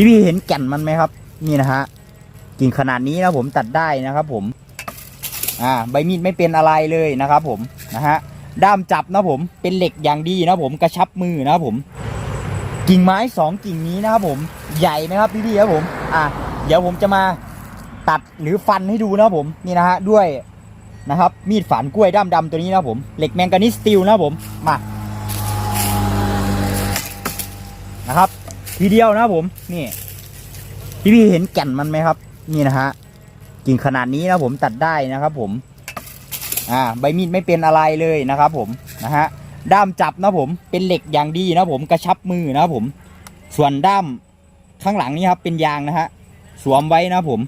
พี่พี่เห็นแก่นมันไหมครับ นี่นะฮะกิ่งขนาดนี้นะผมตัดได้นะครับ ผม อ่า ใบมีดไม่เป็นอะไรเลยนะครับ ผมนะฮะด้ามจับนะผมเป็นเหล็กอย่างดีนะผมกระชับมือนะครับผม กิ่งไม้สองกิ่งนี้นะครับผมใหญ่ไหมครับพี่พี่ครับผม อะเดี๋ยวผมจะมาตัดหรือฟันให้ดูนะครับผมนี่นะฮะด้วยนะครับ มีดฝานกล้วยด้ามดำตัวนี้นะครับผมเหล็กแมงกานิสสตีลนะครับผมมานะครับ ทีเดียวนะผมนี่พี่พี่เห็นแก่นมันไหมครับ นี่นะฮะกิ่งขนาดนี้นะผมตัดได้นะครับ ผม อ่า ใบมีดไม่เป็นอะไรเลยนะครับ ผมนะฮะด้ามจับนะผมเป็นเหล็กอย่างดีนะผมกระชับมือนะผม ส่วนด้ามข้างหลังนี่ครับเป็นยางนะฮะสวมไว้นะผม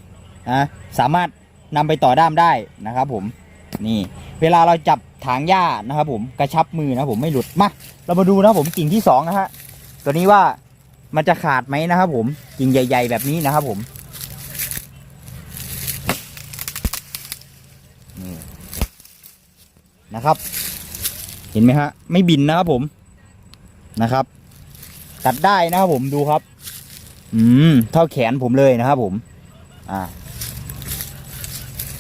นะสามารถนำไปต่อด้ามได้นะครับ ผมนี่ เวลาเราจับถางหญ้านะครับ ผมกระชับมือนะผมไม่หลุดมาเรามาดูนะผมกิ่งที่สองนะฮะตัวนี้ว่า มันจะขาดไหมนะครับผมกิ่งใหญ่ ๆ แบบนี้นะครับผมนี่นะครับ เห็นไหมฮะ ไม่บินนะครับผมนะครับ ตัดได้นะครับผมดูครับ อืมเท่าแขนผมเลยนะครับผม อ่า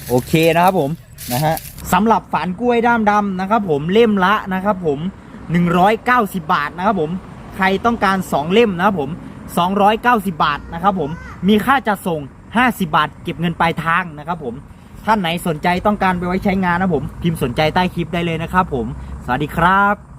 โอเคนะครับผมนะฮะสำหรับฝานกล้วยด้ามดำนะครับผมเล่มละนะครับผม 190 บาทนะครับผม ใครต้องการ 2 เล่มนะครับผม 290 บาทนะครับผมมีค่าจัดส่ง 50 บาท เก็บเงินปลายทางนะครับผมท่านไหนสนใจต้องการไปไว้ใช้งานนะผมพิมพ์สนใจใต้คลิปได้เลยนะครับผม สวัสดีครับ